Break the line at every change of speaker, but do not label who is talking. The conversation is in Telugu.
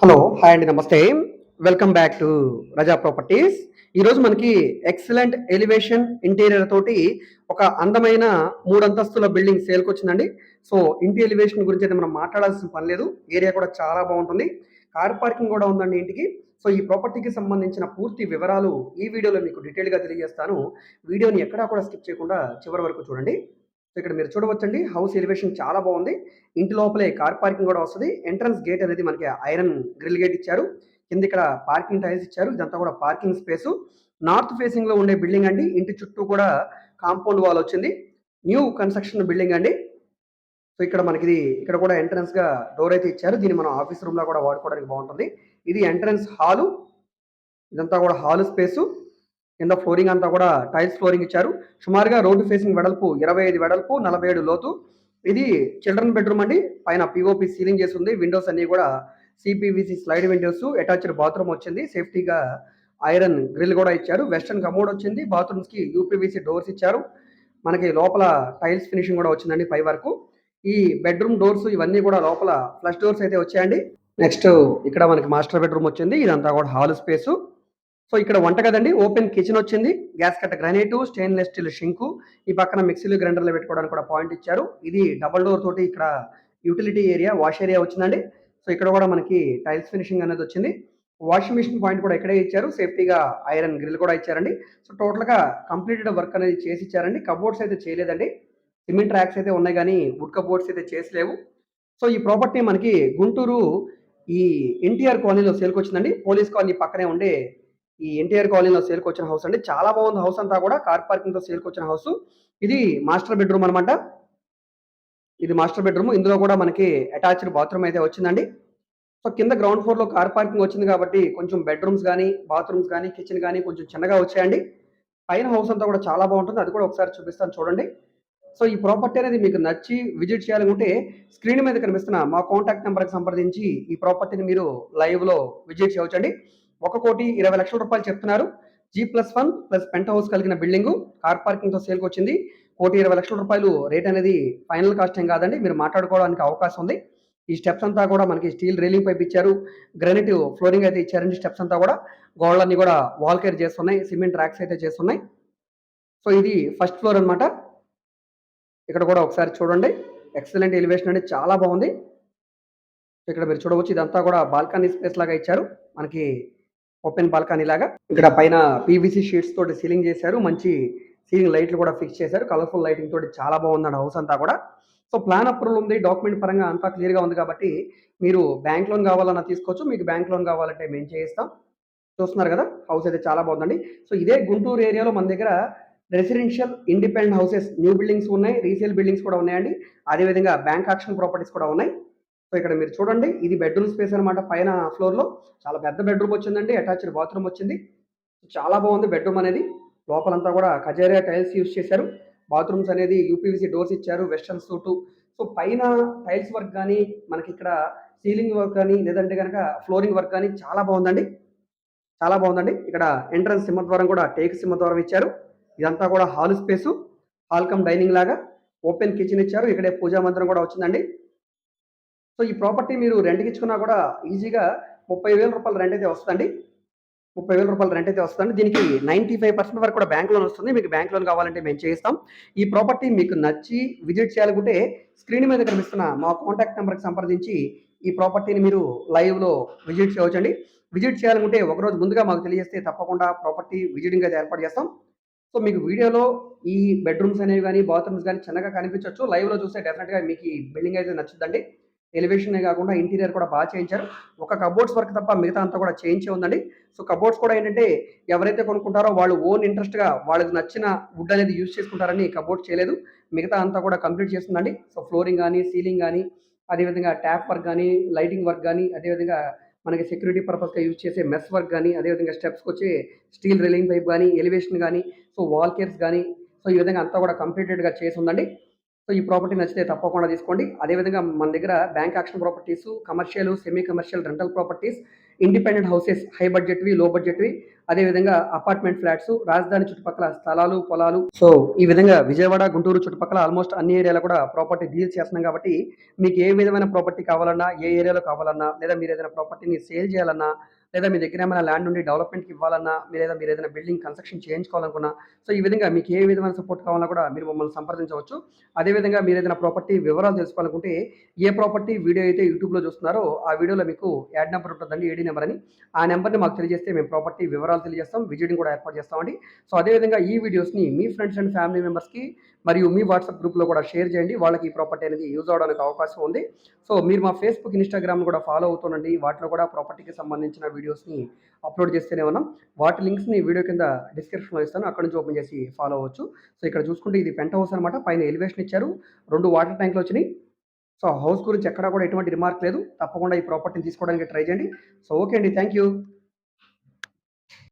హలో హాయ్ అండి నమస్తే. Welcome back to Raza properties ఈరోజు మనకి ఎక్సలెంట్ ఎలివేషన్ ఇంటీరియర్ తోటి ఒక అందమైన మూడు అంతస్తుల బిల్డింగ్ సేల్కి వచ్చిందండి. సో ఇంటి ఎలివేషన్ గురించి అయితే మనం మాట్లాడాల్సిన పని లేదు. ఏరియా కూడా చాలా బాగుంటుంది. కార్ పార్కింగ్ కూడా ఉందండి ఇంటికి. సో ఈ ప్రాపర్టీకి సంబంధించిన పూర్తి వివరాలు ఈ వీడియోలో మీకు డీటెయిల్గా తెలియజేస్తాను. వీడియోని ఎక్కడా కూడా స్కిప్ చేయకుండా చివరి వరకు చూడండి. సో ఇక్కడ మీరు చూడవచ్చండి. హౌస్ ఎలివేషన్ చాలా బాగుంది. ఇంటి లోపలే కార్ పార్కింగ్ కూడా వస్తుంది. ఎంట్రన్స్ గేట్ అనేది మనకి ఐరన్ గ్రిల్ గేట్ ఇచ్చారు. కింద ఇక్కడ పార్కింగ్ టైల్స్ ఇచ్చారు. ఇదంతా కూడా పార్కింగ్ స్పేస్. నార్త్ ఫేసింగ్లో ఉండే బిల్డింగ్ అండి. ఇంటి చుట్టూ కూడా కాంపౌండ్ వాల్ వచ్చింది. న్యూ కన్స్ట్రక్షన్ బిల్డింగ్ అండి. సో ఇక్కడ మనకి ఇది ఇక్కడ కూడా ఎంట్రన్స్గా డోర్ అయితే ఇచ్చారు. దీన్ని మనం ఆఫీస్ రూమ్లో కూడా వాడుకోవడానికి బాగుంటుంది. ఇది ఎంట్రన్స్ హాలు. ఇదంతా కూడా హాల్ స్పేసు. కింద ఫ్లోరింగ్ అంతా కూడా టైల్స్ ఫ్లోరింగ్ ఇచ్చారు. సుమారుగా రోడ్డు ఫేసింగ్ వెడల్పు ఇరవై ఐదు వెడల్పు నలభై ఏడు లోతు. ఇది చిల్డ్రన్ బెడ్రూమ్ అండి. పైన పిఓపి సీలింగ్ చేసి ఉంది. విండోస్ అన్ని కూడా CPVC slide windows attached bathroom వచ్చింది. సేఫ్టీగా ఐరన్ గ్రిల్ కూడా ఇచ్చారు. వెస్టర్న్ కమోడ్ వచ్చింది. బాత్రూమ్స్కి యూపీవీసీ డోర్స్ ఇచ్చారు. మనకి లోపల టైల్స్ ఫినిషింగ్ కూడా వచ్చిందండి పై వరకు. ఈ బెడ్రూమ్ డోర్స్ ఇవన్నీ కూడా లోపల ఫ్లష్ డోర్స్ అయితే వచ్చాయండి. నెక్స్ట్ ఇక్కడ మనకి మాస్టర్ బెడ్రూమ్ వచ్చింది. ఇదంతా కూడా హాల్ స్పేసు సో ఇక్కడ వంట కదండి ఓపెన్ కిచెన్ వచ్చింది. గ్యాస్ కట్ట గ్రానైట్ స్టెయిన్లెస్ స్టీల్ షింకు ఈ పక్కన మిక్సీలు గ్రైండర్లు పెట్టుకోవడానికి కూడా పాయింట్ ఇచ్చారు. ఇది డబల్ డోర్ తోటి ఇక్కడ యూటిలిటీ ఏరియా వాష్ ఏరియా వచ్చిందండి. సో ఇక్కడ కూడా మనకి టైల్స్ ఫినిషింగ్ అనేది వచ్చింది. వాషింగ్ మిషన్ పాయింట్ కూడా ఇక్కడే ఇచ్చారు. సేఫ్టీగా ఐరన్ గ్రిల్ కూడా ఇచ్చారండి. సో టోటల్గా కంప్లీటెడ్ వర్క్ అనేది చేసి ఇచ్చారండి. కబోర్డ్స్ అయితే చేయలేదండి. సిమెంట్ ట్రాక్స్ అయితే ఉన్నాయి కానీ వుడ్ కబోర్డ్స్ అయితే చేసలేవు. సో ఈ ప్రాపర్టీ మనకి గుంటూరు ఈ ఎన్టీఆర్ కాలనీలో సేల్కొచ్చిందండి పోలీస్ కాలనీ పక్కనే ఉండే ఈ ఎన్టీఆర్ కాలనీలో సేల్కి వచ్చిన హౌస్ అండి. చాలా బాగుంది హౌస్ అంతా కూడా. కార్ పార్కింగ్తో సేల్కి వచ్చిన హౌస్ ఇది మాస్టర్ బెడ్రూమ్ అనమాట ఇది మాస్టర్ బెడ్రూమ్ ఇందులో కూడా మనకి అటాచ్డ్ బాత్రూమ్ అయితే వచ్చిందండి. సో కింద గ్రౌండ్ ఫ్లోర్లో కార్ పార్కింగ్ వచ్చింది కాబట్టి కొంచెం బెడ్రూమ్స్ కానీ బాత్రూమ్స్ కానీ కిచెన్ కానీ కొంచెం చిన్నగా వచ్చాయండి. పైన హౌస్ అంతా కూడా చాలా బాగుంటుంది. అది కూడా ఒకసారి చూపిస్తాను చూడండి. సో ఈ ప్రాపర్టీ అనేది మీకు నచ్చి విజిట్ చేయాలనుకుంటే స్క్రీన్ మీద కనిపిస్తున్న మా కాంటాక్ట్ నెంబర్కి సంప్రదించి ఈ ప్రాపర్టీని మీరు లైవ్లో విజిట్ చేయవచ్చండి. ఒక కోటి ఇరవై లక్షల రూపాయలు చెప్తున్నారు. G plus one plus penthouse కలిగిన బిల్డింగ్ కార్ పార్కింగ్తో సేల్కి వచ్చింది. కోటి ఇరవై లక్షల రూపాయలు రేట్ అనేది ఫైనల్ కాస్ట్ ఏం కాదండి. మీరు మాట్లాడుకోవడానికి అవకాశం ఉంది. ఈ స్టెప్స్ అంతా కూడా మనకి స్టీల్ రైలింగ్ పైప్ ఇచ్చారు. గ్రానైట్ ఫ్లోరింగ్ అయితే ఇచ్చారండి స్టెప్స్ అంతా కూడా. గోడలన్నీ కూడా వాల్ కేర్ చేస్తున్నాయి. సిమెంట్ ర్యాక్స్ అయితే చేస్తున్నాయి. సో ఇది ఫస్ట్ ఫ్లోర్ అన్నమాట. ఇక్కడ కూడా ఒకసారి చూడండి. ఎక్సలెంట్ ఎలివేషన్ అనేది చాలా బాగుంది. ఇక్కడ మీరు చూడవచ్చు. ఇదంతా కూడా బాల్కనీ స్పేస్ లాగా ఇచ్చారు. మనకి ఓపెన్ బాల్కనీ లాగా. ఇక్కడ పైన పీవీసీ షీట్స్ తోటి సీలింగ్ చేశారు. మంచి సీలింగ్ లైట్లు కూడా ఫిక్స్ చేశారు. కలర్ఫుల్ లైటింగ్ తోటి చాలా బాగుందండి హౌస్ అంతా కూడా. సో ప్లాన్ అప్రూవల్ ఉంది. డాక్యుమెంట్ పరంగా అంతా క్లియర్గా ఉంది కాబట్టి మీరు బ్యాంక్ లోన్ కావాలన్నా తీసుకోవచ్చు. మీకు బ్యాంక్ లోన్ కావాలంటే మేము చేయిస్తాం. చూస్తున్నారు కదా హౌస్ అయితే చాలా బాగుందండి. సో ఇదే గుంటూరు ఏరియాలో మన దగ్గర residential independent houses new buildings ఉన్నాయి. రీసేల్ బిల్డింగ్స్ కూడా ఉన్నాయండి. అదేవిధంగా బ్యాంక్ ఆక్షన్ ప్రాపర్టీస్ కూడా ఉన్నాయి. సో ఇక్కడ మీరు చూడండి ఇది బెడ్రూమ్ స్పేస్ అనమాట పైన ఫ్లోర్లో చాలా పెద్ద బెడ్రూమ్ వచ్చిందండి అటాచ్డ్ బాత్రూమ్ వచ్చింది. చాలా బాగుంది బెడ్రూమ్ అనేది. లోపలంతా కూడా కజేరియా టైల్స్ యూస్ చేశారు. బాత్రూమ్స్ అనేది యూపీవీసీ డోర్స్ ఇచ్చారు వెస్టర్న్ సూటు సో పైన టైల్స్ వర్క్ కానీ మనకి ఇక్కడ సీలింగ్ వర్క్ కానీ లేదంటే కనుక ఫ్లోరింగ్ వర్క్ కానీ చాలా బాగుందండి. చాలా బాగుందండి. ఇక్కడ ఎంట్రన్స్ సింహద్వారం కూడా టేక్ సింహద్వారం ఇచ్చారు. ఇదంతా కూడా hall space hall come dining లాగా. ఓపెన్ కిచెన్ ఇచ్చారు. ఇక్కడే పూజా మందిరం కూడా వచ్చిందండి. సో ఈ ప్రాపర్టీ మీరు రెంట్కి ఇచ్చుకున్నా కూడా ఈజీగా ముప్పై వేల రూపాయలు రెంట్ అయితే వస్తుందండి. ముప్పై వేల రూపాయలు రెంట్ అయితే వస్తుంది దీనికి నైంటీ ఫైవ్ పర్సెంట్ వరకు కూడా బ్యాంక్ లోన్ వస్తుంది. మీకు బ్యాంక్ లోన్ కావాలంటే మేము చేయిస్తాం. ఈ ప్రాపర్టీ మీకు నచ్చి విజిట్ చేయాలనుకుంటే స్క్రీన్ మీద కనిపిస్తున్న మా కాంటాక్ట్ నెంబర్కి సంప్రదించి ఈ ప్రాపర్టీని మీరు లైవ్లో విజిట్ చేయవచ్చండి. విజిట్ చేయాలనుకుంటే ఒకరోజు ముందుగా మాకు తెలియజేస్తే తప్పకుండా ప్రాపర్టీ విజిటింగ్ అయితే ఏర్పాటు చేస్తాం. సో మీకు వీడియోలో ఈ బెడ్రూమ్స్ అనేవి కానీ బాత్రూమ్స్ కానీ చిన్నగా కనిపించవచ్చు లైవ్లో చూస్తే డెఫినెట్గా మీకు ఈ బిల్డింగ్ అయితే నచ్చుద్దండి. ఎలివేషన్ కాకుండా ఇంటీరియర్ కూడా బాగా చేయించారు. ఒక కబోర్డ్స్ వర్క్ తప్ప మిగతా అంతా కూడా చేయించే ఉందండి. సో కబోర్డ్స్ కూడా ఏంటంటే ఎవరైతే కొనుక్కుంటారో వాళ్ళు ఓన్ ఇంట్రెస్ట్గా వాళ్ళకి నచ్చిన వుడ్ అనేది యూజ్ చేసుకుంటారని కబోర్డ్ చేయలేదు. మిగతా అంతా కూడా కంప్లీట్ చేస్తుందండి. సో ఫ్లోరింగ్ కానీ సీలింగ్ కానీ అదేవిధంగా ట్యాప్ వర్క్ కానీ లైటింగ్ వర్క్ కానీ అదేవిధంగా మనకి సెక్యూరిటీ పర్పస్గా యూజ్ చేసే మెస్ వర్క్ కానీ అదేవిధంగా స్టెప్స్కి వచ్చే స్టీల్ రిలింగ్ పైప్ కానీ ఎలివేషన్ కానీ సో వాల్ కేర్స్ కానీ సో ఈ విధంగా అంతా కూడా కంప్లీటెడ్గా చేసి ఉందండి. సో ఈ ప్రాపర్టీ నచ్చితే తప్పకుండా తీసుకోండి. అదేవిధంగా మన దగ్గర bank auction properties commercial semi commercial rental properties independent houses high బడ్జెట్వి low బడ్జెట్వి అదేవిధంగా అపార్ట్మెంట్ ఫ్లాట్స్ రాజధాని చుట్టుపక్కల స్థలాలు పొలాలు. సో ఈ విధంగా విజయవాడ గుంటూరు చుట్టుపక్కల ఆల్మోస్ట్ అన్ని ఏరియాలో కూడా ప్రాపర్టీ డీల్ చేస్తున్నాం కాబట్టి మీకు ఏ విధమైన ప్రాపర్టీ కావాలన్నా ఏ ఏరియాలో కావాలన్నా లేదా మీరు ఏదైనా ప్రాపర్టీని సేల్ చేయాలన్నా లేదా మీ దగ్గర ఏమైనా ల్యాండ్ ఉండి డెవలప్మెంట్కి ఇవ్వాలన్నా మీరు లేదా మీరు ఏదైనా బిల్డింగ్ కన్స్ట్రక్షన్ చేయించుకోవాలనుకున్నా సో ఈ విధంగా మీకు ఏ విధమైన సపోర్ట్ కావాలన్నా కూడా మీరు మమ్మల్ని సంప్రదించవచ్చు. అదేవిధంగా మీరు ఏదైనా ప్రాపర్టీ వివరాలు తెలుసుకోవాలనుకుంటే ఏ ప్రాపర్టీ వీడియో అయితే యూట్యూబ్లో చూస్తున్నారో ఆ వీడియోలో మీకు యాడ్ నెంబర్ ఉంటుందండి ఏడీ నెంబర్ అని. ఆ నెంబర్ని మాకు తెలియజేస్తే మేము ప్రాపర్టీ వివరాలు తెలియజేస్తాం విజిటింగ్ కూడా ఏర్పాటు చేస్తామండి. సో అదేవిధంగా ఈ వీడియోస్ని మీ ఫ్రెండ్స్ అండ్ ఫ్యామిలీ మెంబర్స్కి మరియు మీ వాట్సాప్ గ్రూప్లో కూడా షేర్ చేయండి. వాళ్ళకి ఈ ప్రాపర్టీ అనేది యూజ్ అవడానికి అవకాశం ఉంది. సో మీరు మా ఫేస్బుక్ ఇన్స్టాగ్రామ్ కూడా ఫాలో అవుతుండండి. వాటిలో కూడా ప్రాపర్టీకి సంబంధించిన వీడియోస్ని అప్లోడ్ చేస్తూనే ఉన్నాం. వాటి లింక్స్ని వీడియో కింద డిస్క్రిప్షన్లో ఇస్తాను. అక్కడ నుంచి ఓపెన్ చేసి ఫాలో అవ్వచ్చు. సో ఇక్కడ చూసుకుంటే ఇది పెంట్ హౌస్ అనమాట పైన ఎలివేషన్ ఇచ్చారు. రెండు వాటర్ ట్యాంకులు వచ్చినాయి. సో హౌస్ గురించి ఎక్కడా కూడా ఎటువంటి రిమార్క్ లేదు. తప్పకుండా ఈ ప్రాపర్టీని తీసుకోవడానికి ట్రై చేయండి. సో ఓకే అండి. Thank you